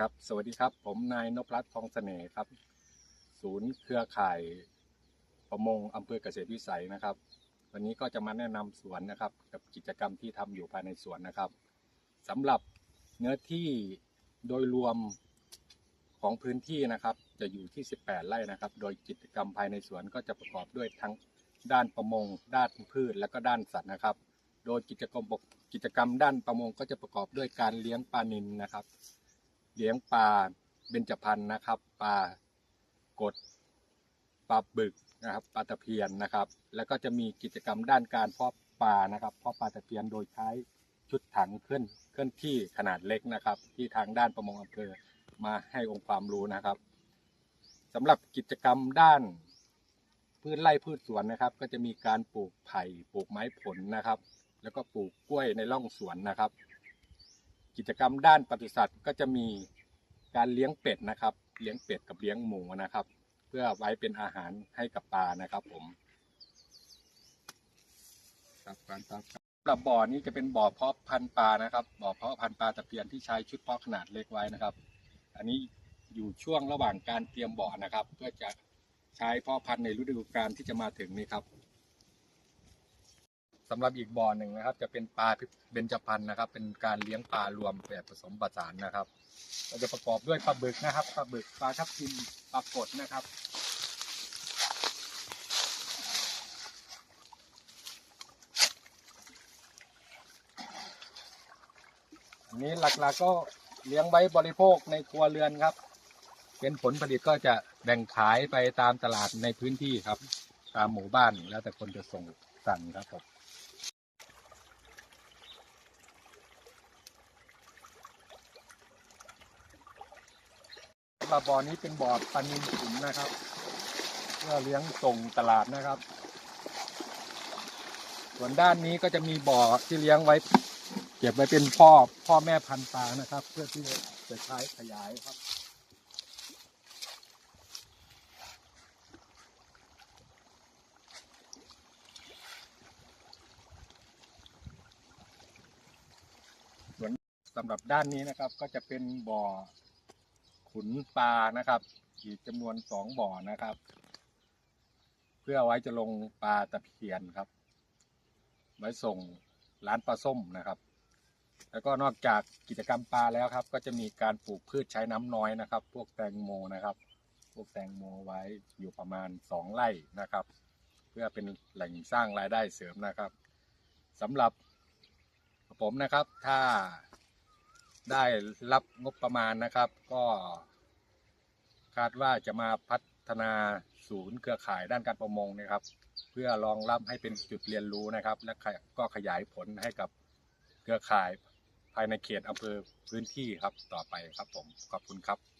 ครับ สวัสดีครับ ผมนายนพรัตน์ทองเสน่ห์ครับ ศูนย์เครือข่ายประมงอำเภอเกษตรวิสัยนะครับ วันนี้ก็จะมาแนะนำสวนนะครับ กับกิจกรรมที่ทำอยู่ภายในสวนนะครับสำหรับเนื้อที่โดยรวมของพื้นที่นะครับ จะอยู่ที่ 18 ไร่นะครับ โดยกิจกรรมภายในสวนก็จะประกอบด้วยทั้งด้านประมง ด้านพืช และก็ด้านสัตว์นะครับ โดยกิจกรรมกิจกรรมด้านประมงก็จะประกอบด้วยการเลี้ยงปลานิลนะครับ เลี้ยงปลาเบญจพรรณนะครับปลากดปลาบึกนะครับปลาตะเพียนนะครับ แล้วก็จะมีกิจกรรมด้านการเพาะปลานะครับเพาะปลาตะเพียนโดยใช้ชุดถังเคลื่อนเคลื่อนที่ขนาดเล็กนะครับ ที่ทางด้านประมงอำเภอมาให้องค์ความรู้นะครับสำหรับกิจกรรมด้านพืชไร่พืชสวนนะครับ ก็จะมีการปลูกไผ่ปลูกไม้ผลนะครับ แล้วก็ปลูกกล้วยในร่องสวนนะครับ กิจกรรมด้านปศุสัตว์ก็จะมีการเลี้ยงเป็ดนะครับ เลี้ยงเป็ดกับเลี้ยงหมูนะครับ เพื่อไว้เป็นอาหารให้กับปลานะครับผมครับการตามรับสำหรับบ่อนี้จะเป็นบ่อเพาะพันธุ์ปลานะครับ บ่อเพาะพันธุ์ปลาตะเพียนที่ใช้ชุดเพาะขนาดเล็กไว้นะครับ อันนี้อยู่ช่วงระหว่างการเตรียมบ่อนะครับ เพื่อจะใช้เพาะพันธุ์ในฤดูกาลที่จะมาถึงนี้ครับ สำหรับอีกบ่อหนึ่งนะครับ จะเป็นปลาเบญจพรรณนะครับ เป็นการเลี้ยงปลารวมแบบผสมผสานนะครับเราจะประกอบด้วยปลาบึกนะครับปลาบึกปลาทับทิมปลากดนะครับอันนี้หลักๆก็เลี้ยงไว้บริโภคในครัวเรือนครับ เป็นผลผลิตก็จะแบ่งขายไปตามตลาดในพื้นที่ครับ ตามหมู่บ้านแล้วแต่คนจะส่งสั่งครับผม ปลาบ่อนี้เป็นบ่อปลานิลขุนนะครับ เพื่อเลี้ยงส่งตลาดนะครับ ส่วนด้านนี้ก็จะมีบ่อที่เลี้ยงไว้ เก็บไว้เป็นพ่อพ่อแม่พันธุ์ปลานะครับ เพื่อที่จะใช้ขยายครับส่วนสำหรับด้านนี้นะครับก็จะเป็นบ่อ ขุนปลานะครับอีกจำนวนสองบ่อนะครับ เพื่อไว้จะลงปลาตะเพียนครับ ไว้ส่งร้านปลาส้มนะครับ แล้วก็นอกจากกิจกรรมปลาแล้วครับ ก็จะมีการปลูกพืชใช้น้ำน้อยนะครับ พวกแตงโมนะครับ พวกแตงโมไว้อยู่ประมาณสองไร่นะครับ เพื่อเป็นแหล่งสร้างรายได้เสริมนะครับสำหรับผมนะครับถ้า ได้รับงบประมาณนะครับ ก็คาดว่าจะมาพัฒนาศูนย์เครือข่ายด้านการประมงนะครับ เพื่อรองรับให้เป็นจุดเรียนรู้นะครับ และก็ขยายผลให้กับเครือข่ายภายในเขตอำเภอพื้นที่ครับต่อไปครับผมขอบคุณครับ